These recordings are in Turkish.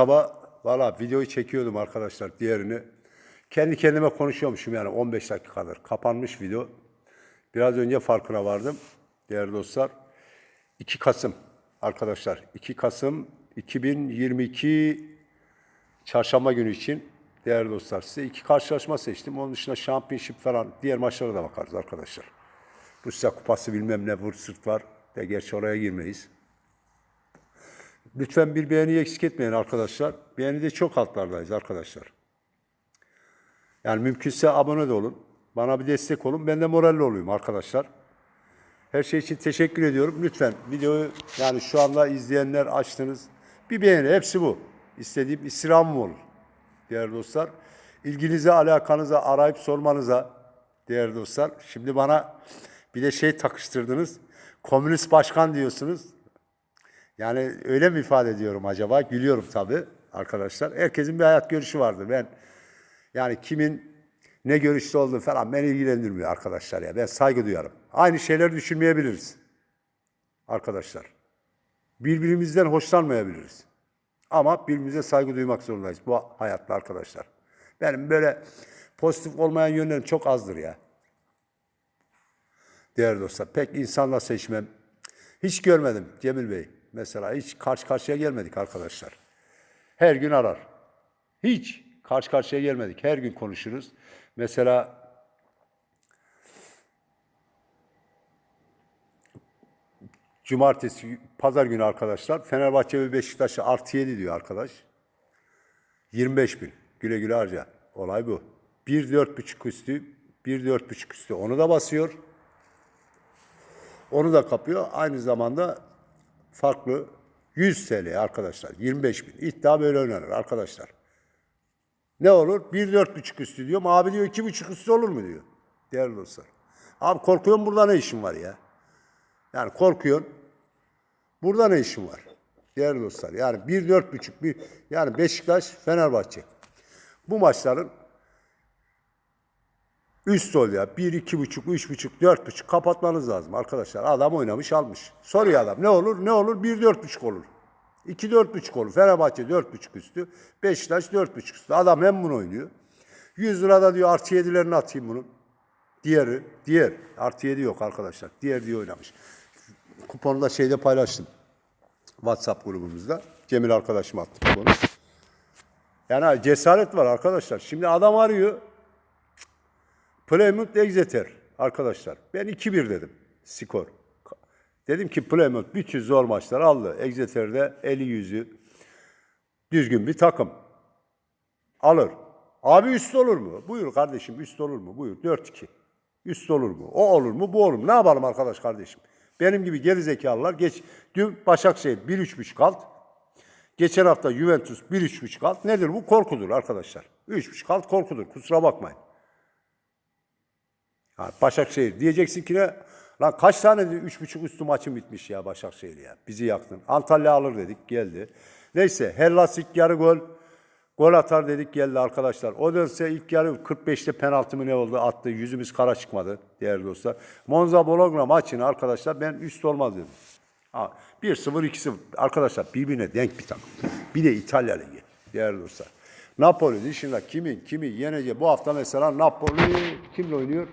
Sabah valla videoyu çekiyordum arkadaşlar diğerini. Kendi kendime konuşuyormuşum yani 15 dakikadır. Kapanmış video. Biraz önce farkına vardım değerli dostlar. 2 Kasım arkadaşlar. 2 Kasım 2022 çarşamba günü için değerli dostlar size iki karşılaşma seçtim. Onun dışında Championship falan diğer maçlara da bakarız arkadaşlar. Rusya Kupası bilmem ne vur sırt var. De gerçi oraya girmeyiz. Lütfen bir beğeni eksik etmeyin arkadaşlar. Beğeni de çok altlardayız arkadaşlar. Yani mümkünse abone de olun. Bana bir destek olun. Ben de moralli olayım arkadaşlar. Her şey için teşekkür ediyorum. Lütfen videoyu yani şu anda izleyenler açtınız. Bir beğeni hepsi bu. İstediğim istirhamım olur. Değerli dostlar. İlginize, alakanıza, arayıp sormanıza değerli dostlar. Şimdi bana bir de şey takıştırdınız. Komünist başkan diyorsunuz. Yani öyle mi ifade ediyorum acaba? Gülüyorum tabii arkadaşlar. Herkesin bir hayat görüşü vardır. Ben yani kimin ne görüşte olduğu falan beni ilgilendirmiyor arkadaşlar ya. Ben saygı duyarım. Aynı şeyleri düşünmeyebiliriz arkadaşlar. Birbirimizden hoşlanmayabiliriz. Ama birbirimize saygı duymak zorundayız bu hayatta arkadaşlar. Benim böyle pozitif olmayan yönlerim çok azdır ya. Değerli dostlar, pek insanla seçmem. Hiç görmedim Cemil Bey. Mesela hiç karşı karşıya gelmedik arkadaşlar. Her gün arar. Hiç karşı karşıya gelmedik. Her gün konuşuruz. Mesela cumartesi, pazar günü arkadaşlar Fenerbahçe ve Beşiktaş'ı artı 7 diyor arkadaş. 25 bin. Güle güle harca. Olay bu. 1 4,5 üstü, 1 4,5 üstü. Onu da basıyor. Onu da kapıyor. Aynı zamanda farklı 100 TL arkadaşlar. 25 bin. İddia böyle oynanır arkadaşlar. Ne olur? 1 4,5 üstü diyor. Abi diyor 2,5 üstü olur mu diyor. Değerli dostlar. Abi korkuyorum burada ne işin var ya? Yani korkuyorsun. Burada ne işin var? Değerli dostlar. Yani 1 4,5 bir yani Beşiktaş Fenerbahçe. Bu maçların Üst ol ya. 1, 2,5, 3,5, 4,5 kapatmanız lazım arkadaşlar. Adam oynamış almış. Soruyor adam ne olur? Ne olur? 1, 4,5 olur. 2, 4,5 olur. Fenerbahçe 4,5 üstü. Beşiktaş 4,5 üstü. Adam hem bunu oynuyor. 100 lirada diyor artı 7'lerini atayım bunun. Diğeri, diğer. Artı 7 yok arkadaşlar. Diğer diye oynamış. Kuponu da şeyde paylaştım. WhatsApp grubumuzda. Cemil arkadaşım attı kuponu. Yani cesaret var arkadaşlar. Şimdi adam arıyor. Plymouth Exeter arkadaşlar. Ben 2-1 dedim skor. Dedim ki Plymouth bütün zor maçları aldı. Exeter'de eli yüzü düzgün bir takım. Alır. Abi üst olur mu? Buyur kardeşim üst olur mu? Buyur 4-2. Üst olur mu? O olur mu? Bu olur mu? Ne yapalım arkadaş kardeşim? Benim gibi gerizekalılar geç. Dün Başakşehir 1-3,5 kalt. Geçen hafta Juventus 1-3,5 kalt. Nedir bu? Korkudur arkadaşlar. 3,5 kalt korkudur. Kusura bakmayın. Ha, Başakşehir diyeceksin ki ne? Lan kaç tane üç buçuk üstü maçın bitmiş ya Başakşehir ya. Bizi yaktın. Antalya alır dedik geldi. Neyse Hellas ilk yarı gol. Gol atar dedik geldi arkadaşlar. O dönse ilk yarı 45'te penaltı mı ne oldu attı. Yüzümüz kara çıkmadı değerli dostlar. Monza Bologna maçını arkadaşlar ben üst olmaz dedim. Ha, 1-0 2-0 arkadaşlar birbirine denk bir takım. Bir de İtalya Ligi değerli dostlar. Napoli dışında kimin kimi yenecek? Bu hafta mesela Napoli kimle oynuyor?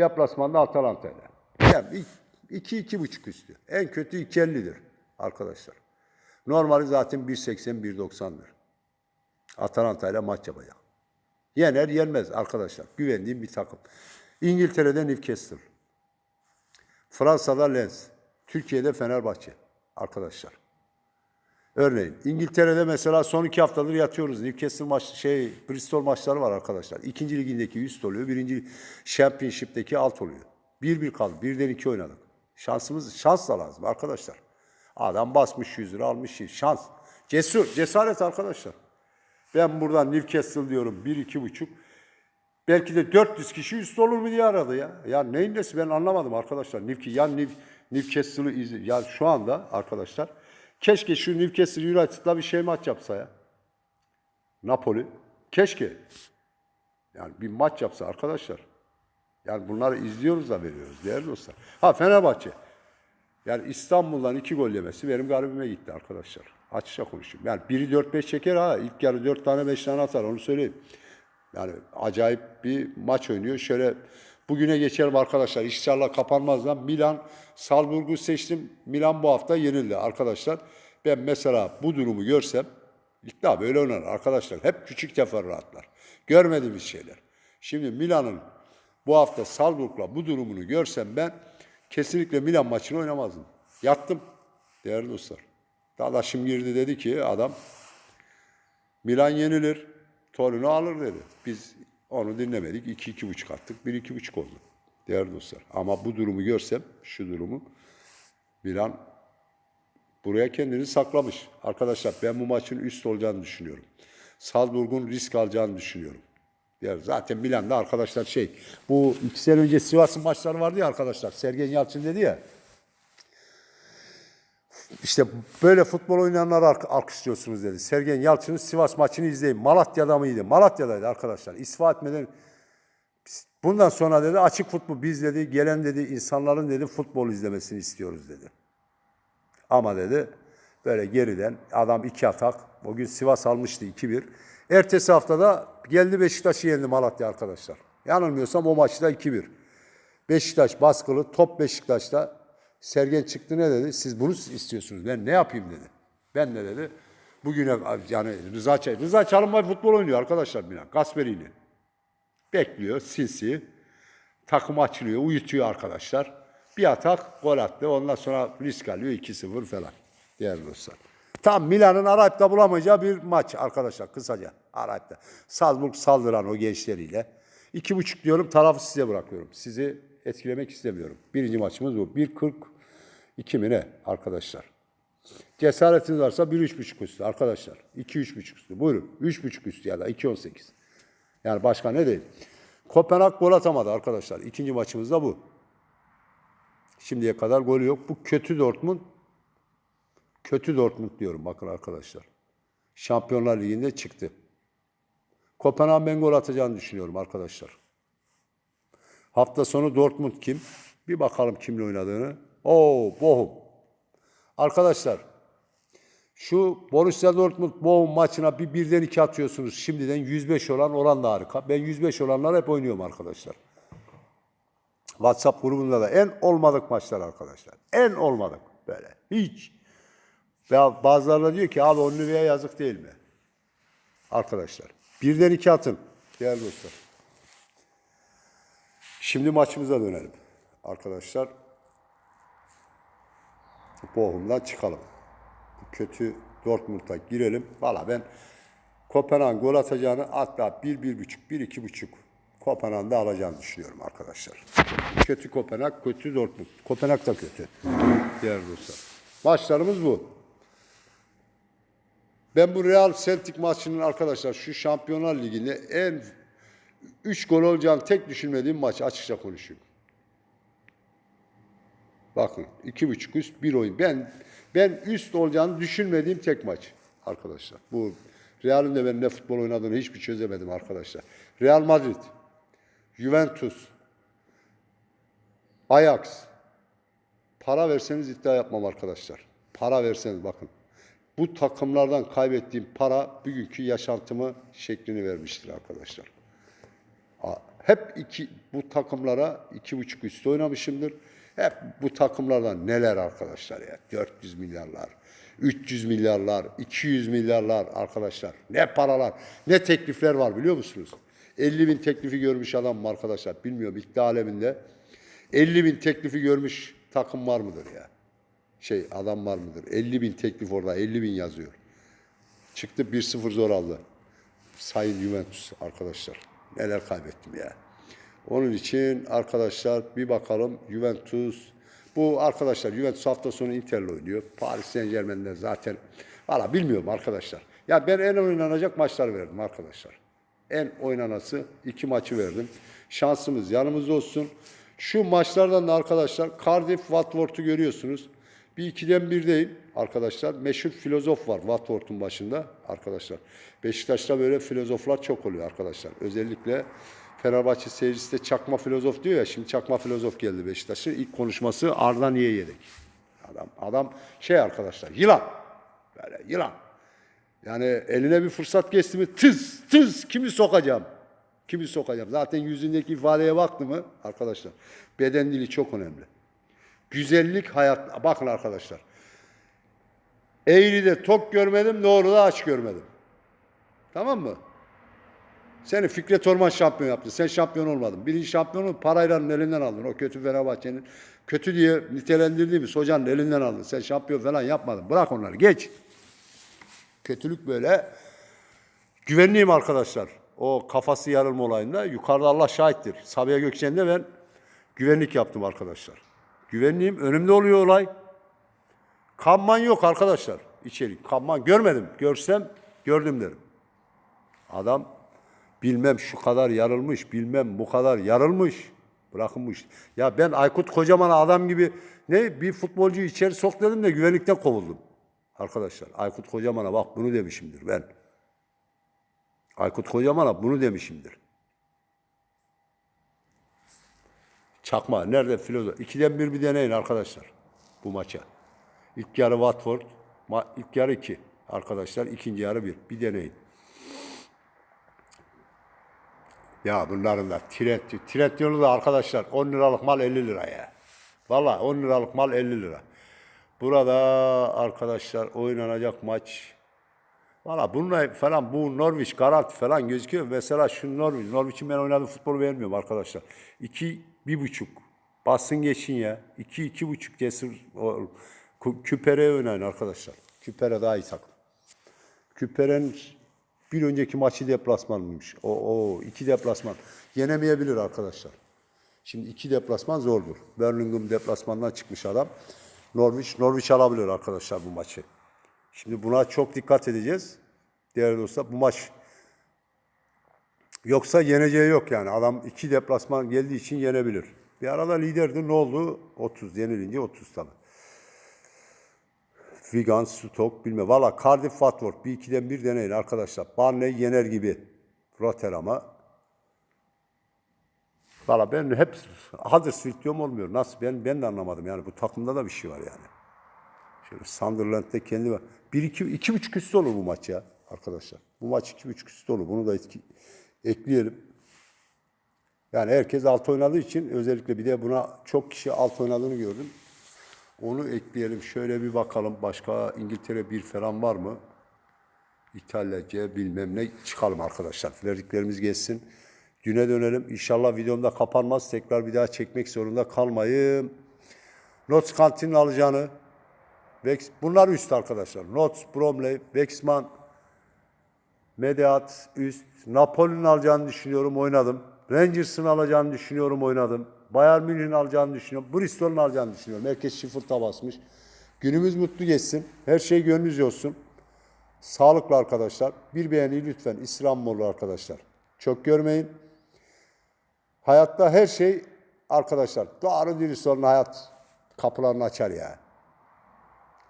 Deplasmanda Atalanta'yla. Yani 2-2,5 üstü. En kötü 2.50'dir arkadaşlar. Normali zaten 1.80-1.90'dır. Atalanta ile maç yapacak. Yener yenmez arkadaşlar. Güvendiğim bir takım. İngiltere'de Newcastle. Fransa'da Lens. Türkiye'de Fenerbahçe arkadaşlar. Örneğin İngiltere'de mesela son iki haftadır yatıyoruz. Newcastle maç şey Bristol maçları var arkadaşlar. İkinci ligindeki üst oluyor. Birinci Championship'teki alt oluyor. Bir bir kaldı. Birden iki oynadık. Şansımız şans da lazım arkadaşlar. Adam basmış 100 lira almış şans. Cesur, cesaret arkadaşlar. Ben buradan Newcastle diyorum bir iki buçuk. Belki de 400 kişi üst olur mu diye aradı ya. Ya neyin nesi ben anlamadım arkadaşlar. Newcastle, ya New, Newcastle'ı izle. Ya şu anda arkadaşlar Keşke şu Newcastle United'la bir şey maç yapsa ya. Napoli. Keşke. Yani bir maç yapsa arkadaşlar. Yani bunları izliyoruz da veriyoruz değerli dostlar. Ha Fenerbahçe. Yani İstanbul'dan iki gol yemesi benim garibime gitti arkadaşlar. Açıkça konuşayım. Yani biri 4-5 çeker ha. İlk yarı 4 tane 5 tane atar onu söyleyeyim. Yani acayip bir maç oynuyor. Şöyle bugüne geçelim arkadaşlar. İnşallah kapanmazdan Milan Salzburg'u seçtim. Milan bu hafta yenildi arkadaşlar. Ben mesela bu durumu görsem daha böyle oynar arkadaşlar. Hep küçük teferruatlar. Görmediğimiz şeyler. Şimdi Milan'ın bu hafta Salzburg'la bu durumunu görsem ben kesinlikle Milan maçını oynamazdım. Yattım değerli dostlar. Dadaşım girdi dedi ki adam Milan yenilir, Torino alır dedi. Biz onu dinlemedik. 2-2,5 attık. 1-2,5 oldu. Değerli dostlar. Ama bu durumu görsem, şu durumu Milan buraya kendini saklamış. Arkadaşlar ben bu maçın üst olacağını düşünüyorum. Salzburg'un risk alacağını düşünüyorum. Ya zaten Milan'da arkadaşlar şey, bu iki sene önce Sivas'ın maçları vardı ya arkadaşlar. Sergen Yalçın dedi ya. İşte böyle futbol oynayanları alk- alkışlıyorsunuz dedi. Sergen Yalçın'ın Sivas maçını izleyin. Malatya'da mıydı? Malatya'daydı arkadaşlar. İsfa etmeden bundan sonra dedi açık futbol biz dedi gelen dedi insanların dedi futbol izlemesini istiyoruz dedi. Ama dedi böyle geriden adam iki atak. O gün Sivas almıştı 2-1. Ertesi haftada geldi Beşiktaş'ı yendi Malatya arkadaşlar. Yanılmıyorsam o maçta 2-1. Beşiktaş baskılı, top Beşiktaş'ta. Sergen çıktı ne dedi? Siz bunu istiyorsunuz. Ben ne yapayım dedi. Ben de dedi. Bugüne yani Rıza Çay. Rıza Çalınbay futbol oynuyor arkadaşlar Milan. Gasperini. Bekliyor sinsi. Takım açılıyor, uyutuyor arkadaşlar. Bir atak, gol attı. Ondan sonra risk alıyor 2-0 falan. Değerli dostlar. Tam Milan'ın Arayip'te bulamayacağı bir maç arkadaşlar kısaca. Arayip'te. Salzburg saldıran o gençleriyle. İki buçuk diyorum tarafı size bırakıyorum. Sizi etkilemek istemiyorum. Birinci maçımız bu. 1.42 mi ne arkadaşlar? Cesaretiniz varsa 1-3.5 üstü arkadaşlar. 2-3.5 üstü. Buyurun. 3.5 üstü ya da 2-18. Yani başka ne değil. Kopenhag gol atamadı arkadaşlar. İkinci maçımız da bu. Şimdiye kadar golü yok. Bu kötü Dortmund. Kötü Dortmund diyorum bakın arkadaşlar. Şampiyonlar Ligi'nde çıktı. Kopenhag ben gol atacağını düşünüyorum arkadaşlar. Hafta sonu Dortmund kim? Bir bakalım kimle oynadığını. Oo, Bochum. Arkadaşlar şu Borussia Dortmund Bochum maçına bir birden iki atıyorsunuz. Şimdiden 105 olan oran da harika. Ben 105 olanlar hep oynuyorum arkadaşlar. WhatsApp grubunda da en olmadık maçlar arkadaşlar. En olmadık böyle. Hiç. Veya bazıları da diyor ki abi Onlüve'ye yazık değil mi? Arkadaşlar. Birden iki atın. Değerli dostlar. Şimdi maçımıza dönelim. Arkadaşlar. Bochum'dan çıkalım. Kötü Dortmund'a girelim. Valla ben Kopenhag gol atacağını hatta 1-1,5, 1-2,5 Kopenhag'da alacağını düşünüyorum arkadaşlar. Kötü Kopenhag, kötü Dortmund. Kopenhag da kötü. Diğer dostlar. Maçlarımız bu. Ben bu Real Celtic maçının arkadaşlar şu Şampiyonlar Ligi'nde en 3 gol olacağını tek düşünmediğim maç açıkça konuşayım. Bakın iki buçuk üst bir oyun. Ben ben üst olacağını düşünmediğim tek maç arkadaşlar. Bu Real'in de ben ne futbol oynadığını hiçbir çözemedim arkadaşlar. Real Madrid, Juventus, Ajax. Para verseniz iddia yapmam arkadaşlar. Para verseniz bakın. Bu takımlardan kaybettiğim para bugünkü yaşantımı şeklini vermiştir arkadaşlar. Hep iki, bu takımlara iki buçuk üstü oynamışımdır. Hep bu takımlardan neler arkadaşlar ya. 400 milyarlar, 300 milyarlar, 200 milyarlar arkadaşlar. Ne paralar, ne teklifler var biliyor musunuz? 50 bin teklifi görmüş adam var arkadaşlar. Bilmiyorum iddia aleminde. 50 bin teklifi görmüş takım var mıdır ya? Şey adam var mıdır? 50 bin teklif orada 50 bin yazıyor. Çıktı 1-0 zor aldı. Sayın Juventus arkadaşlar. Neler kaybettim ya. Onun için arkadaşlar bir bakalım Juventus. Bu arkadaşlar Juventus hafta sonu Inter'le oynuyor. Paris Saint Germain'de zaten. Valla bilmiyorum arkadaşlar. Ya ben en oynanacak maçlar verdim arkadaşlar. En oynanası iki maçı verdim. Şansımız yanımızda olsun. Şu maçlardan da arkadaşlar Cardiff Watford'u görüyorsunuz. Bir ikiden bir değil arkadaşlar. Meşhur filozof var Watford'un başında arkadaşlar. Beşiktaş'ta böyle filozoflar çok oluyor arkadaşlar. Özellikle Fenerbahçe seyircisi de çakma filozof diyor ya. Şimdi çakma filozof geldi Beşiktaş'ın. İlk konuşması Arda niye yedek? Adam, adam şey arkadaşlar yılan. Böyle yılan. Yani eline bir fırsat geçti mi tız tız kimi sokacağım? Kimi sokacağım? Zaten yüzündeki ifadeye baktı mı arkadaşlar beden dili çok önemli. Güzellik hayat. Bakın arkadaşlar. Eğri'de tok görmedim, doğruda aç görmedim. Tamam mı? Seni Fikret Orman şampiyon yaptı. Sen şampiyon olmadın. Birinci şampiyonu parayla elinden aldın. O kötü Fenerbahçe'nin kötü diye nitelendirdiğimiz hocanın elinden aldın. Sen şampiyon falan yapmadın. Bırak onları. Geç. Kötülük böyle. Güvenliyim arkadaşlar. O kafası yarılma olayında. Yukarıda Allah şahittir. Sabiha Gökçen'de ben güvenlik yaptım arkadaşlar. Güvenliğim. Önümde oluyor olay. Kanman yok arkadaşlar. İçerik. Kanman görmedim. Görsem gördüm derim. Adam bilmem şu kadar yarılmış, bilmem bu kadar yarılmış. Bırakılmış. Ya ben Aykut Kocaman adam gibi ne bir futbolcuyu içeri sok dedim de güvenlikten kovuldum. Arkadaşlar Aykut Kocaman'a bak bunu demişimdir ben. Aykut Kocaman'a bunu demişimdir. Çakma nerede filozof? İkiden bir bir deneyin arkadaşlar bu maça. İlk yarı Watford, ma- ilk yarı iki arkadaşlar. ikinci yarı bir. Bir deneyin. Ya bunların da trend, trend yolu da arkadaşlar 10 liralık mal 50 lira ya. Valla 10 liralık mal 50 lira. Burada arkadaşlar oynanacak maç. Valla bununla falan bu Norwich garanti falan gözüküyor. Mesela şu Norwich, Norwich'in ben oynadığım futbolu beğenmiyorum arkadaşlar. 2 bir buçuk. Basın geçin ya. 2 iki buçuk cesur. Küpere oynayın arkadaşlar. Küpere daha iyi takım. Küpere'nin bir önceki maçı deplasmanmış. O, o iki deplasman. Yenemeyebilir arkadaşlar. Şimdi iki deplasman zordur. Birmingham deplasmandan çıkmış adam. Norwich, Norwich alabilir arkadaşlar bu maçı. Şimdi buna çok dikkat edeceğiz. Değerli dostlar bu maç yoksa yeneceği yok yani. Adam iki deplasman geldiği için yenebilir. Bir arada liderdi ne oldu? 30 yenilince 30 tabii. Wigan, Stoke bilmem. Valla Cardiff, Watford bir ikiden bir deneyin arkadaşlar. Barney yener gibi Rotterdam'a. Valla ben hep Huddersfield diyorum olmuyor. Nasıl? Ben, ben de anlamadım yani. Bu takımda da bir şey var yani. Şöyle Sunderland'de kendi var. Bir, iki, iki buçuk üstü olur bu maç ya arkadaşlar. Bu maç iki buçuk üstü olur. Bunu da etki, ekleyelim. Yani herkes alt oynadığı için özellikle bir de buna çok kişi alt oynadığını gördüm. Onu ekleyelim. Şöyle bir bakalım. Başka İngiltere bir falan var mı? İtalya C bilmem ne çıkalım arkadaşlar. Verdiklerimiz geçsin. Düne dönelim. İnşallah videomda kapanmaz. Tekrar bir daha çekmek zorunda kalmayayım. Notts Kantin'in alacağını Vex, bunlar üst arkadaşlar. Notts, Bromley, Wexman, Mediat üst. Napoli'nin alacağını düşünüyorum oynadım. Rangers'ın alacağını düşünüyorum oynadım. Bayern Münih'in alacağını düşünüyorum. Bristol'un alacağını düşünüyorum. Herkes şifırta basmış. Günümüz mutlu geçsin. Her şey gönlünüzce olsun. Sağlıklı arkadaşlar. Bir beğeni lütfen İslammoğlu arkadaşlar. Çok görmeyin. Hayatta her şey arkadaşlar. Doğru dürüst olun hayat kapılarını açar ya.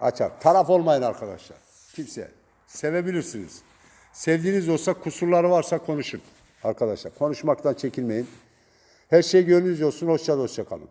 Açar. Taraf olmayın arkadaşlar. Kimse. Sevebilirsiniz. Sevdiğiniz olsa kusurları varsa konuşun. Arkadaşlar konuşmaktan çekinmeyin. Her şey gönlünüzce olsun. Hoşça hoşça kalın.